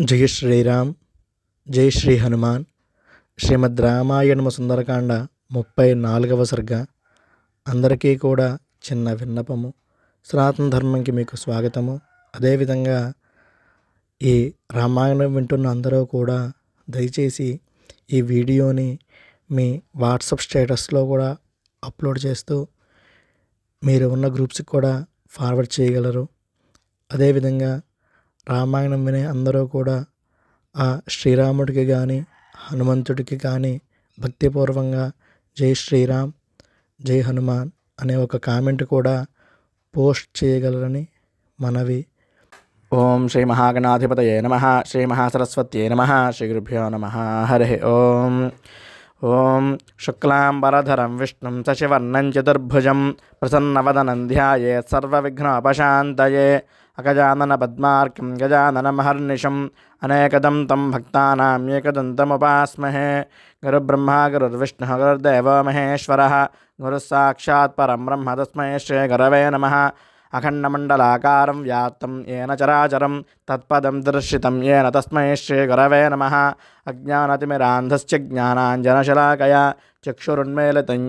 జయ శ్రీరామ్ జై శ్రీ హనుమాన్. శ్రీమద్ రామాయణము సుందరకాండ ముప్పై నాలుగవ సర్గ. అందరికీ కూడా చిన్న విన్నపము. సనాతన ధర్మంకి మీకు స్వాగతము. అదేవిధంగా ఈ రామాయణం వింటున్న అందరూ కూడా దయచేసి ఈ వీడియోని మీ వాట్సాప్ స్టేటస్లో కూడా అప్లోడ్ చేస్తూ మీరు ఉన్న గ్రూప్స్కి కూడా ఫార్వర్డ్ చేయగలరు. అదేవిధంగా రామాయణం వినే అందరూ కూడా ఆ శ్రీరాముడికి కానీ హనుమంతుడికి కానీ భక్తిపూర్వంగా జై శ్రీరామ్ జై హనుమాన్ అనే ఒక కామెంట్ కూడా పోస్ట్ చేయగలరని మనవి. ఓం శ్రీ మహాగణాధిపతయే నమ. శ్రీ మహాసరస్వత్యే నమ. శ్రీ గురుభ్యో నమ. హరి ఓం. ఓం శుక్లాంబరధరం విష్ణుం శశివర్ణం చతుర్భుజం ప్రసన్నవదనం ధ్యాయే సర్వవిఘ్నోపశాంతయే అగజానన పద్మార్కం గజాననమహర్నిశం అనేకదం తం భక్తానాం ఏకదంతముపాస్మహే గురుబ్రహ్మ గురుర్విష్ణుः గురుర్దేవో మహేశ్వరः. గురుः సాక్షాత్ పరం బ్రహ్మ తస్మై శ్రీ గురవే నమः. అఖండమండలాకారం వ్యాప్తం ఏన చరాచరం తత్పదం దర్శితం ఏన తస్మై శ్రీ గురవే నమ. అజ్ఞానతిమిరాంధస్య జ్ఞానాంజనశలాకయ చక్షురున్మేలితం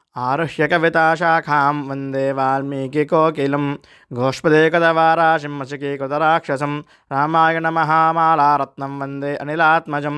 आरुह्य कविताशाखां वंदे वाल्मीकिकोकिलं गोष्पदेकदवाराशिं मशकीकृतराक्षसं रामायणमहामालारत्नं वंदे अनिलात्मजं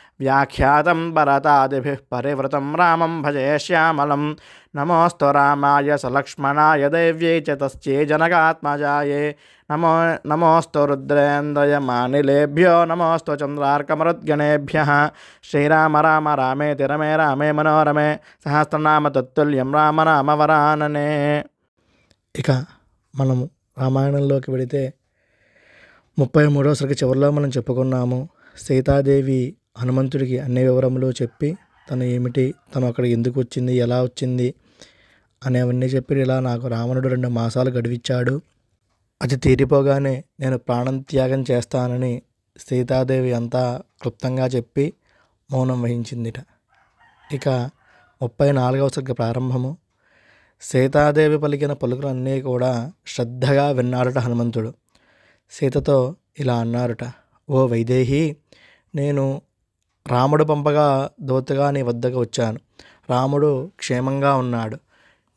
व्याख्यातं भरतादिभिः परिवृतं रामं भजे श्यामलं नमोऽस्तु रामाय सलक्ष्मणाय देव्यै च तस्यै जनकात्मजायै नमो नमोऽस्तु रुद्रेन्द्रयमानिलेभ्यो नमोऽस्तु चन्द्रार्कमरुद्गणेभ्यः श्रीराम राम रामेति रमे रामे मनोरमे సహస్రనామ తత్తుల్యం రామనామవరాననే ఇక మనము రామాయణంలోకి వెళితే ముప్పై మూడవ సరికి చివరిలో మనం చెప్పుకున్నాము సీతాదేవి హనుమంతుడికి అన్ని వివరములు చెప్పి తను ఏమిటి తను అక్కడ ఎందుకు వచ్చింది ఎలా వచ్చింది అనేవన్నీ చెప్పి ఇలా నాకు రావణుడు రెండు మాసాలు గడివిచ్చాడు. అది తీరిపోగానే నేను ప్రాణం త్యాగం చేస్తానని సీతాదేవి అంతా క్లుప్తంగా చెప్పి మౌనం వహించిందిట. ఇక ముప్పై నాలుగవ సర్గ ప్రారంభము. సీతాదేవి పలికిన పలుకులన్నీ కూడా శ్రద్ధగా విన్నాడట హనుమంతుడు. సీతతో ఇలా అన్నారట ఓ వైదేహి నేను రాముడు పంపగా దోతగా నీ వద్దకు వచ్చాను. రాముడు క్షేమంగా ఉన్నాడు.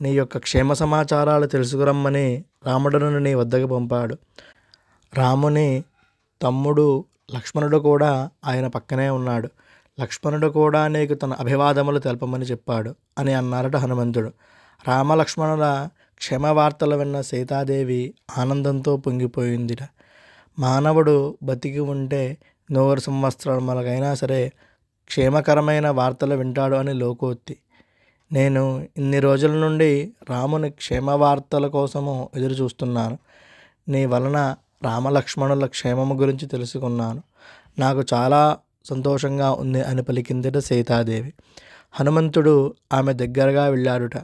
నీ యొక్క క్షేమ సమాచారాలు తెలుసుకురమ్మని రాముడును నీ వద్దకు పంపాడు. రాముని తమ్ముడు లక్ష్మణుడు కూడా ఆయన పక్కనే ఉన్నాడు. లక్ష్మణుడు కూడా నీకు తన అభివాదములు తెలపమని చెప్పాడు అని అన్నారట హనుమంతుడు. రామలక్ష్మణుల క్షేమ వార్తలు విన్న సీతాదేవి ఆనందంతో పొంగిపోయిందిట. మానవుడు బతికి ఉంటే నూరు సంవత్సరములకైనా సరే క్షేమకరమైన వార్తలు వింటాడు అని లోకోక్తి నేను ఇన్ని రోజుల నుండి రాముని క్షేమ వార్తల కోసము ఎదురు చూస్తున్నాను నీ వలన రామలక్ష్మణుల క్షేమము గురించి తెలుసుకున్నాను. నాకు చాలా సంతోషంగా ఉంది అని పలికిందట సీతాదేవి. హనుమంతుడు ఆమె దగ్గరగా వెళ్ళాడుట.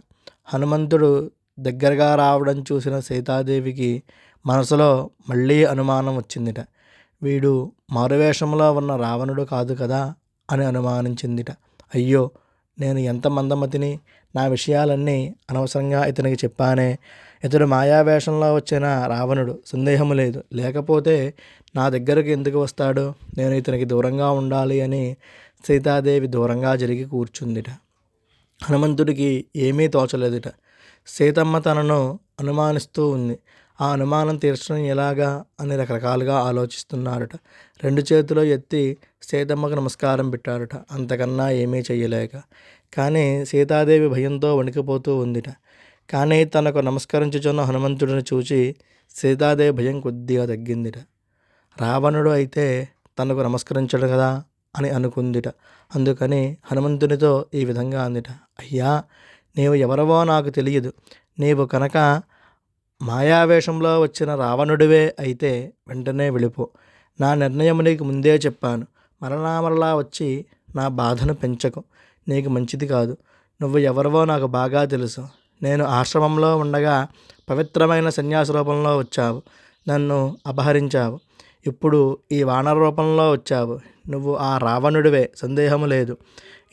హనుమంతుడు దగ్గరగా రావడం చూసిన సీతాదేవికి మనసులో మళ్ళీ అనుమానం వచ్చిందిట. వీడు మారువేషంలో ఉన్న రావణుడు కాదు కదా అని అనుమానించిందిట. అయ్యో నేను ఎంత మందమతిని? నా విషయాలన్నీ అనవసరంగా ఇతనికి చెప్పానే. ఇతడు మాయావేషంలో వచ్చిన రావణుడు సందేహము లేదు. లేకపోతే నా దగ్గరకు ఎందుకు వస్తాడు? నేను ఇతనికి దూరంగా ఉండాలి అని సీతాదేవి దూరంగా జరిగి కూర్చుందిట. హనుమంతుడికి ఏమీ తోచలేదుట. సీతమ్మ తనను అనుమానిస్తూ ఉంది. ఆ అనుమానం తీర్చడం ఎలాగా అని రకరకాలుగా ఆలోచిస్తున్నారట. రెండు చేతులు ఎత్తి సీతమ్మకు నమస్కారం పెట్టారట. అంతకన్నా ఏమీ చెయ్యలేక. కానీ సీతాదేవి భయంతో వణికిపోతూ ఉందిట. కానీ తనకు నమస్కరించుచున్న హనుమంతుడిని చూచి సీతాదేవి భయం కొద్దిగా తగ్గిందిట. రావణుడు అయితే తనకు నమస్కరించడు కదా అని అనుకుందిట. అందుకని హనుమంతునితో ఈ విధంగా అందిట. అయ్యా నీవు ఎవరవో నాకు తెలియదు. నీవు కనుక మాయావేషంలో వచ్చిన రావణుడివే అయితే వెంటనే వెళ్ళిపో నా నిర్ణయం నీకు ముందే చెప్పాను. మరలా మరలా వచ్చి నా బాధను పెంచకు. నీకు మంచిది కాదు. నువ్వు ఎవరివో నాకు బాగా తెలుసు. నేను ఆశ్రమంలో ఉండగా పవిత్రమైన సన్యాస రూపంలో వచ్చావు. నన్ను అపహరించావు. ఇప్పుడు ఈ వానర రూపంలో వచ్చావు. నువ్వు ఆ రావణుడివే. సందేహము లేదు.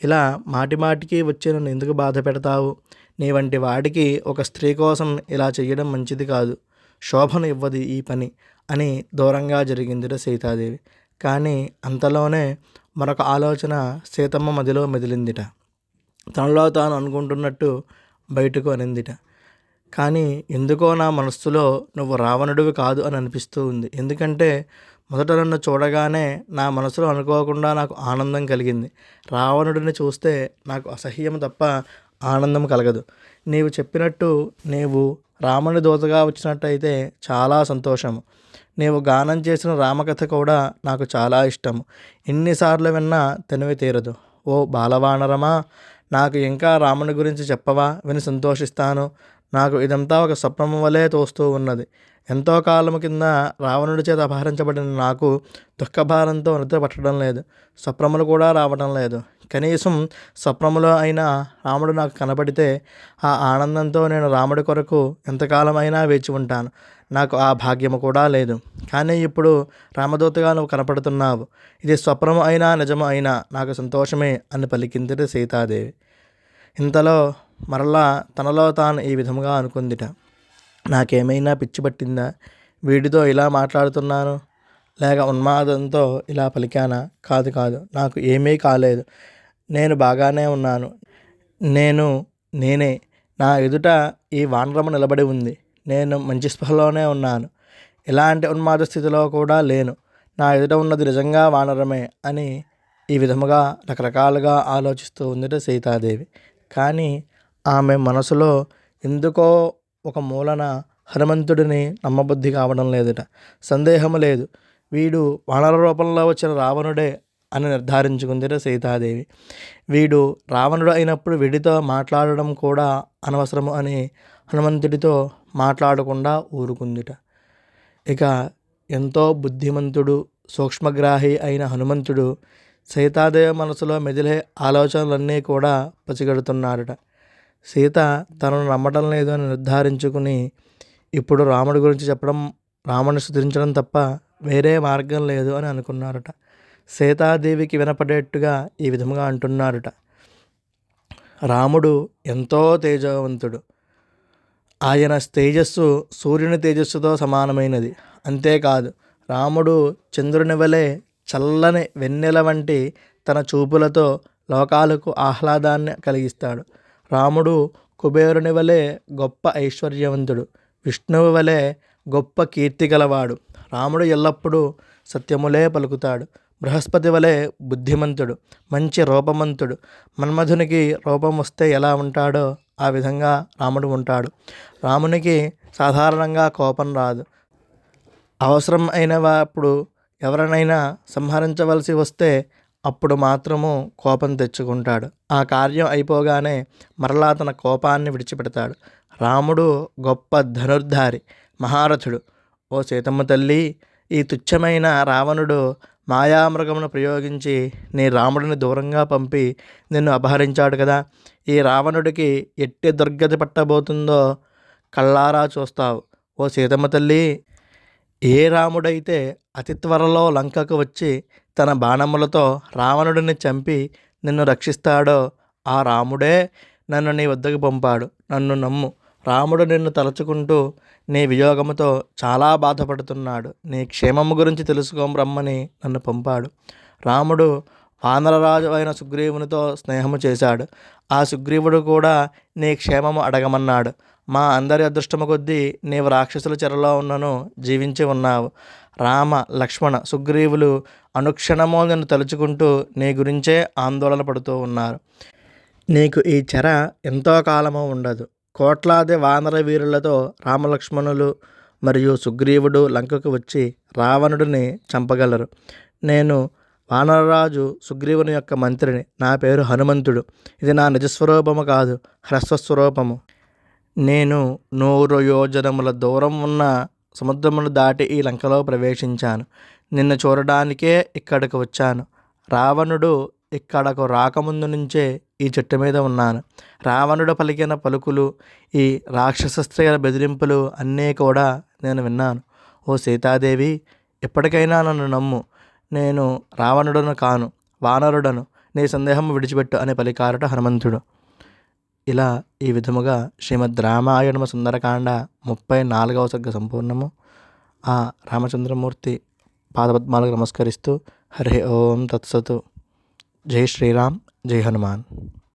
ఇలా మాటిమాటికి వచ్చి నన్ను ఎందుకు బాధ పెడతావు? నీ వంటి వాడికి ఒక స్త్రీ కోసం ఇలా చేయడం మంచిది కాదు. శోభను ఇవ్వదు ఈ పని అని దూరంగా జరిగిందిట సీతాదేవి. కానీ అంతలోనే మరొక ఆలోచన సీతమ్మ మదిలో మెదిలిందిట. తనలో తాను అనుకుంటున్నట్టు బయటకు అనిందిట. కానీ ఎందుకో నా మనస్సులో నువ్వు రావణుడివి కాదు అని అనిపిస్తూ ఉంది. ఎందుకంటే మొదట నన్ను చూడగానే నా మనసులో అనుకోకుండా నాకు ఆనందం కలిగింది. రావణుడిని చూస్తే నాకు అసహ్యం తప్ప ఆనందం కలగదు. నీవు చెప్పినట్టు నీవు రాముని దూతగా వచ్చినట్టయితే చాలా సంతోషము నీవు గానం చేసిన రామకథ కూడా నాకు చాలా ఇష్టము ఎన్నిసార్లు విన్నా తెనివి తీరదు. ఓ బాలవానరమా నాకు ఇంకా రాముని గురించి చెప్పవా? విని సంతోషిస్తాను. నాకు ఇదంతా ఒక స్వప్నము వలె తోస్తూ ఉన్నది. ఎంతో కాలం కింద రావణుడి చేత అపహరించబడిన నాకు దుఃఖభారంతో నిద్ర పట్టడం లేదు. స్వప్నములు కూడా రావడం లేదు. కనీసం స్వప్నములో అయినా రాముడు నాకు కనబడితే ఆ ఆనందంతో నేను రాముడి కొరకు ఎంతకాలం అయినా వేచి ఉంటాను. నాకు ఆ భాగ్యము కూడా లేదు. కానీ ఇప్పుడు రామదూతగా నువ్వు కనపడుతున్నావు. ఇది స్వప్నము అయినా నిజము అయినా నాకు సంతోషమే అని పలికింది సీతాదేవి. ఇంతలో మరలా తనలో తాను ఈ విధముగా అనుకుందిట. నాకేమైనా పిచ్చి పట్టిందా? వీడితో ఇలా మాట్లాడుతున్నాను? లేక ఉన్మాదంతో ఇలా పలికానా? కాదు కాదు. నాకు ఏమీ కాలేదు. నేను బాగానే ఉన్నాను. నేను నేనే. నా ఎదుట ఈ వానరము నిలబడి ఉంది. నేను మంచి స్పృహలోనే ఉన్నాను. ఎలాంటి ఉన్మాద స్థితిలో కూడా లేను. నా ఎదుట ఉన్నది నిజంగా వానరమే అని ఈ విధముగా రకరకాలుగా ఆలోచిస్తూ ఉందిట సీతాదేవి. కానీ ఆమె మనసులో ఎందుకో ఒక మూలన హనుమంతుడిని నమ్మబుద్ధి కావడం లేదట. సందేహము లేదు. వీడు వానర రూపంలో వచ్చిన రావణుడే అని నిర్ధారించుకుందిట సీతాదేవి. వీడు రావణుడు అయినప్పుడు వీడితో మాట్లాడడం కూడా అనవసరము అని హనుమంతుడితో మాట్లాడకుండా ఊరుకుందిట. ఇక ఎంతో బుద్ధిమంతుడు సూక్ష్మగ్రాహి అయిన హనుమంతుడు సీతాదేవి మనసులో మెదిలే ఆలోచనలన్నీ కూడా పసిగడుతున్నాడట. సీత తనను నమ్మటం లేదు అని నిర్ధారించుకుని ఇప్పుడు రాముడి గురించి చెప్పడం రాముని స్థుతించడం తప్ప వేరే మార్గం లేదు అని అనుకున్నారట. సీతాదేవికి వినపడేట్టుగా ఈ విధముగా అంటున్నారట. రాముడు ఎంతో తేజవంతుడు. ఆయన తేజస్సు సూర్యుని తేజస్సుతో సమానమైనది. అంతేకాదు రాముడు చంద్రుని వలె చల్లని వెన్నెల వంటి తన చూపులతో లోకాలకు ఆహ్లాదాన్ని కలిగిస్తాడు. రాముడు కుబేరుని వలె గొప్ప ఐశ్వర్యవంతుడు విష్ణువు వలె గొప్ప కీర్తి గలవాడు. రాముడు ఎల్లప్పుడూ సత్యములే పలుకుతాడు. బృహస్పతి వలె బుద్ధిమంతుడు మంచి రూపమంతుడు. మన్మధునికి రూపం వస్తే ఎలా ఉంటాడో ఆ విధంగా రాముడు ఉంటాడు. రామునికి సాధారణంగా కోపం రాదు. అవసరం అయినప్పుడు ఎవరినైనా సంహరించవలసి వస్తే అప్పుడు మాత్రము కోపం తెచ్చుకుంటాడు. ఆ కార్యం అయిపోగానే మరలా తన కోపాన్ని విడిచిపెడతాడు. రాముడు గొప్ప ధనుర్ధారి మహారథుడు. ఓ సీతమ్మ తల్లి ఈ తుచ్చమైన రావణుడు మాయామృగమును ప్రయోగించి నీ రాముడిని దూరంగా పంపి నిన్ను అపహరించాడు కదా. ఈ రావణుడికి ఎట్టి దుర్గతి పట్టబోతుందో కళ్ళారా చూస్తావు. ఓ సీతమ్మ తల్లి ఏ రాముడైతే అతి త్వరలో లంకకు వచ్చి తన బాణములతో రావణుడిని చంపి నిన్ను రక్షిస్తాడో ఆ రాముడే నన్ను నీ వద్దకు పంపాడు. నన్ను నమ్ము. రాముడు నిన్ను తలుచుకుంటూ నీ వియోగముతో చాలా బాధపడుతున్నాడు. నీ క్షేమము గురించి తెలుసుకోం రమ్మని నన్ను పంపాడు. రాముడు వానరరాజు అయిన సుగ్రీవునితో స్నేహము చేశాడు. ఆ సుగ్రీవుడు కూడా నీ క్షేమము అడగమన్నాడు. మా అందరి అదృష్టము కొద్దీ నీవు రాక్షసుల చెరలో ఉన్నను జీవించి ఉన్నావు. రామ లక్ష్మణ సుగ్రీవులు అనుక్షణమో నిన్ను తలుచుకుంటూ నీ గురించే ఆందోళన పడుతూ ఉన్నారు. నీకు ఈ చెర ఎంతో కాలము ఉండదు. కోట్లాది వానర వీరులతో రామలక్ష్మణులు మరియు సుగ్రీవుడు లంకకు వచ్చి రావణుడిని చంపగలరు. నేను వానరరాజు సుగ్రీవుని యొక్క మంత్రిని. నా పేరు హనుమంతుడు. ఇది నా నిజస్వరూపము కాదు హ్రస్వస్వరూపము. నేను నూరు యోజనముల దూరం ఉన్న సముద్రమును దాటి ఈ లంకలో ప్రవేశించాను. నిన్ను చూడడానికే ఇక్కడికి వచ్చాను. రావణుడు ఇక్కడకు రాకముందు నుంచే ఈ చెట్టు మీద ఉన్నాను. రావణుడు పలికిన పలుకులు ఈ రాక్షస స్త్రీల బెదిరింపులు అన్నీ కూడా నేను విన్నాను. ఓ సీతాదేవి ఎప్పటికైనా నన్ను నమ్ము. నేను రావణుడను కాను వానరుడను. నీ సందేహం విడిచిపెట్టు అని పలికారట హనుమంతుడు. ఇలా ఈ విధముగా శ్రీమద్ రామాయణము సుందరకాండ ముప్పై నాలుగవ సర్గ సంపూర్ణము ఆ రామచంద్రమూర్తి పాదపద్మాలకు నమస్కరిస్తూ హరి ఓం తత్సతు. జై శ్రీరామ్ జై హనుమాన్.